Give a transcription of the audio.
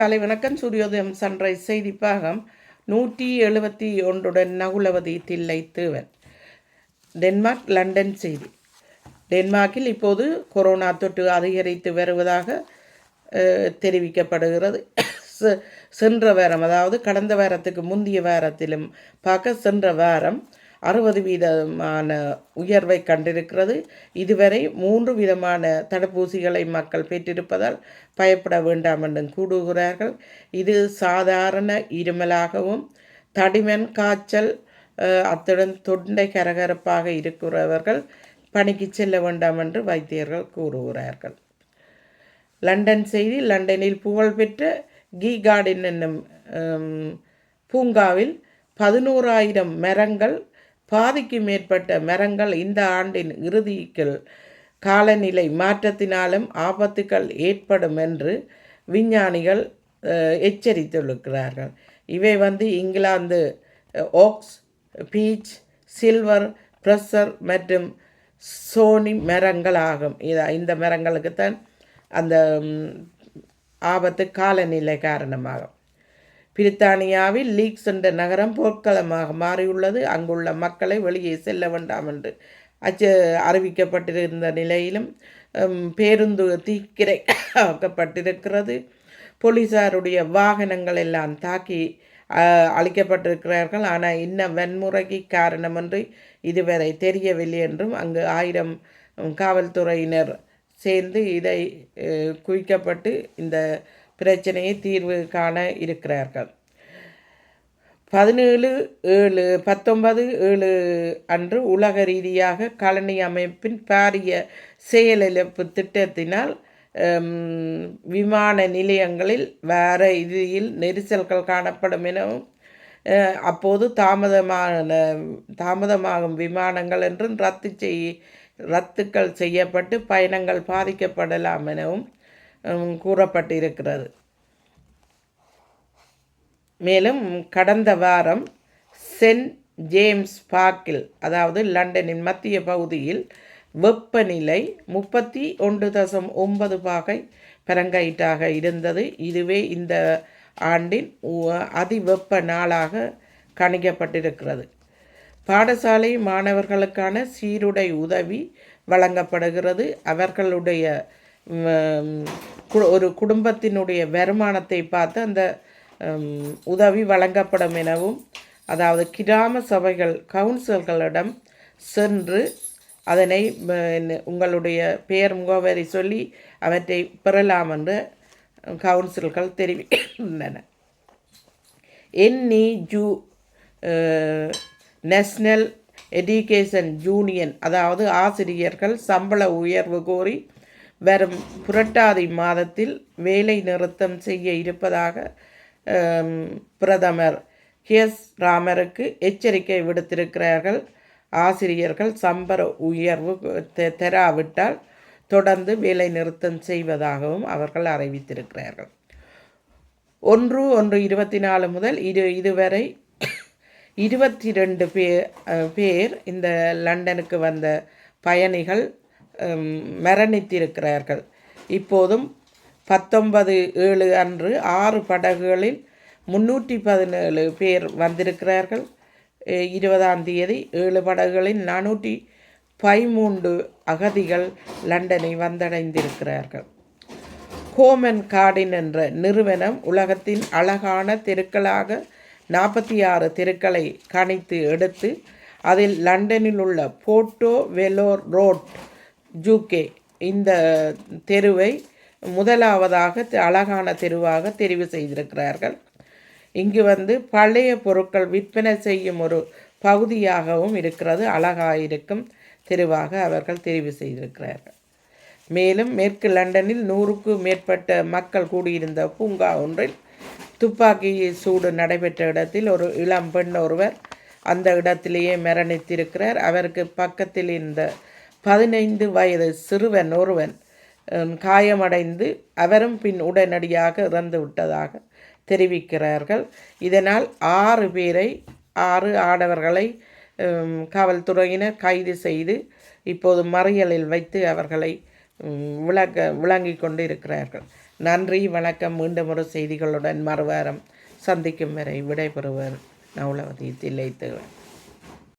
காலை வணக்கம். சூரியோதயம் சன்ரைஸ் செய்தி பாகம் நூற்றி எழுபத்தி ஒன்றுடன் நகுலவதி தில்லை தேவன். டென்மார்க் லண்டன் செய்தி. டென்மார்க்கில் இப்போது கொரோனா தொற்று அதிகரித்து வருவதாக தெரிவிக்கப்படுகிறது. செ- சென்ற வாரம் அதாவது கடந்த வாரத்துக்கு முந்தைய வாரத்திலும் பார்க்க சென்ற வாரம் அறுபது வீதமான உயர்வை கண்டிருக்கிறது. இதுவரை மூன்று விதமான தடுப்பூசிகளை மக்கள் பெற்றிருப்பதால் பயப்பட வேண்டாம் என்றும் கூடுகிறார்கள் இது சாதாரண இருமலாகவும் தடிமன் காய்ச்சல் அத்துடன் தொண்டை கரகரப்பாக இருக்கிறவர்கள் பணிக்கு செல்ல வேண்டாம் என்று வைத்தியர்கள் கூறுகிறார்கள். லண்டன் செய்தி லண்டனில் புகழ்பெற்ற கீ கார்டன் என்னும் பூங்காவில் பதினோராயிரம் மரங்கள் பாதிக்கு மேற்பட்ட மரங்கள் இந்த ஆண்டின் இறுதிக்குள் காலநிலை மாற்றத்தினாலும் ஆபத்துக்கள் ஏற்படும் என்று விஞ்ஞானிகள் எச்சரித்துள்ளார்கள். இவை வந்து England oaks beech silver birch மற்றும் சோனி மரங்கள் ஆகும். இதை இந்த மரங்களுக்கு தான் அந்த ஆபத்து காலநிலை காரணமாகும். பிரித்தானியாவில் லீக்ஸ் என்ற நகரம் போர்க்களமாக மாறியுள்ளது. அங்குள்ள மக்களை வெளியே செல்ல வேண்டாம் என்று அச்ச அறிவிக்கப்பட்டிருந்த நிலையிலும் பேருந்து தீக்கிரை ஆக்கப்பட்டிருக்கிறது. போலீசாருடைய வாகனங்கள் எல்லாம் தாக்கி அழிக்கப்பட்டிருக்கிறார்கள். ஆனால் இன்னும் வன்முறைக்கு காரணமின்றி இதுவரை தெரியவில்லை என்றும் அங்கு ஆயிரம் காவல்துறையினர் சேர்ந்து இதை குவிக்கப்பட்டு இந்த பிரச்சனையை தீர்வு காண இருக்கிறார்கள். பதினேழு ஏழு பத்தொன்பது ஏழு அன்று உலக ரீதியாக காலனி அமைப்பின் பாரிய செயலிழப்பு திட்டத்தினால் விமான நிலையங்களில் வேற இதில் நெரிசல்கள் காணப்படும் எனவும் அப்போது தாமதமான தாமதமாகும் விமானங்கள் என்றும் ரத்து செய் ரத்துக்கள் செய்யப்பட்டு பயணங்கள் பாதிக்கப்படலாம் எனவும் கூறப்பட்டிருக்கிறது. மேலும் கடந்த வாரம் சென்ட் ஜேம்ஸ் பார்க்கில் அதாவது லண்டனின் மத்திய பகுதியில் வெப்பநிலை முப்பத்தி ஒன்று தசம் ஒன்பது பாகை பரங்கைட்டாக இருந்தது. இதுவே இந்த ஆண்டின் அதிவெப்ப நாளாக கணிக்கப்பட்டிருக்கிறது. பாடசாலை மாணவர்களுக்கான சீருடை உதவி வழங்கப்படுகிறது. அவர்களுடைய கு- ஒரு குடும்பத்தினுடைய வருமானத்தை பார்த்து அந்த உதவி வழங்கப்படும் எனவும் அதாவது கிராம சபைகள் கவுன்சில்களிடம் சென்று அதனை உங்களுடைய பெயர் முகவரி சொல்லி அவற்றை பெறலாம் என்று கவுன்சில்கள் தெரிவிக்கின்றன. NE JU national education union அதாவது ஆசிரியர்கள் சம்பள உயர்வு கோரி வரும் புரட்டாதி மாதத்தில் வேலை நிறுத்தம் செய்ய இருப்பதாக பிரதமர் எஸ் ராமருக்கு எச்சரிக்கை விடுத்திருக்கிறார்கள். ஆசிரியர்கள் சம்பர உயர்வு தெ- தராவிட்டால் தொடர்ந்து வேலை நிறுத்தம் செய்வதாகவும் அவர்கள் அறிவித்திருக்கிறார்கள். ஒன்று ஒன்று இருபத்தி நாலு முதல் இரு இதுவரை இருபத்தி ரெண்டு பேர் பேர் இந்த லண்டனுக்கு வந்த பயணிகள் மரணித்திருக்கிறார்கள். இப்போதும் பத்தொன்பது ஏழு அன்று ஆறு படகுகளில் முன்னூற்றி பதினேழு பேர் வந்திருக்கிறார்கள். இருபதாம் தேதி ஏழு படகுகளில் நானூற்றி பதிமூன்று அகதிகள் லண்டனை வந்தடைந்திருக்கிறார்கள். கோமன் கார்டின் என்ற நிறுவனம் உலகத்தின் அழகான தெருக்களாக நாற்பத்தி ஆறு தெருக்களை கணித்து எடுத்து அதில் லண்டனில் உள்ள போர்ட்டோ வெலோர் ரோட் ஜூகே இந்த தெருவை முதலாவதாக அழகான தெருவாக தெரிவு செய்திருக்கிறார்கள். இங்கு வந்து பழைய பொருட்கள் விற்பனை செய்யும் ஒரு பகுதியாகவும் இருக்கிறது. அழகாயிருக்கும் தெருவாக அவர்கள் தெரிவு செய்திருக்கிறார்கள். மேலும் மேற்கு லண்டனில் நூறுக்கு மேற்பட்ட மக்கள் கூடியிருந்த பூங்கா ஒன்றில் துப்பாக்கி சூடு நடைபெற்ற இடத்தில் ஒரு இளம் பெண் ஒருவர் அந்த இடத்திலேயே மரணித்திருக்கிறார். அவருக்கு பக்கத்தில் இருந்த பதினைந்து வயது சிறுவன் ஒருவன் காயமடைந்து அவரும் பின் உடனடியாக இறந்து விட்டதாக தெரிவிக்கிறார்கள். இதனால் ஆறு பேரை ஆறு ஆடவர்களை காவல்துறையினர் கைது செய்து இப்போது மறியலில் வைத்து அவர்களை விளக்க விளங்கி கொண்டு இருக்கிறார்கள் நன்றி வணக்கம். மீண்டும் ஒரு செய்திகளுடன் மறுவாரம் சந்திக்கும் வரை விடைபெறுவர் நவலவதி தில்லைத்தேவன்.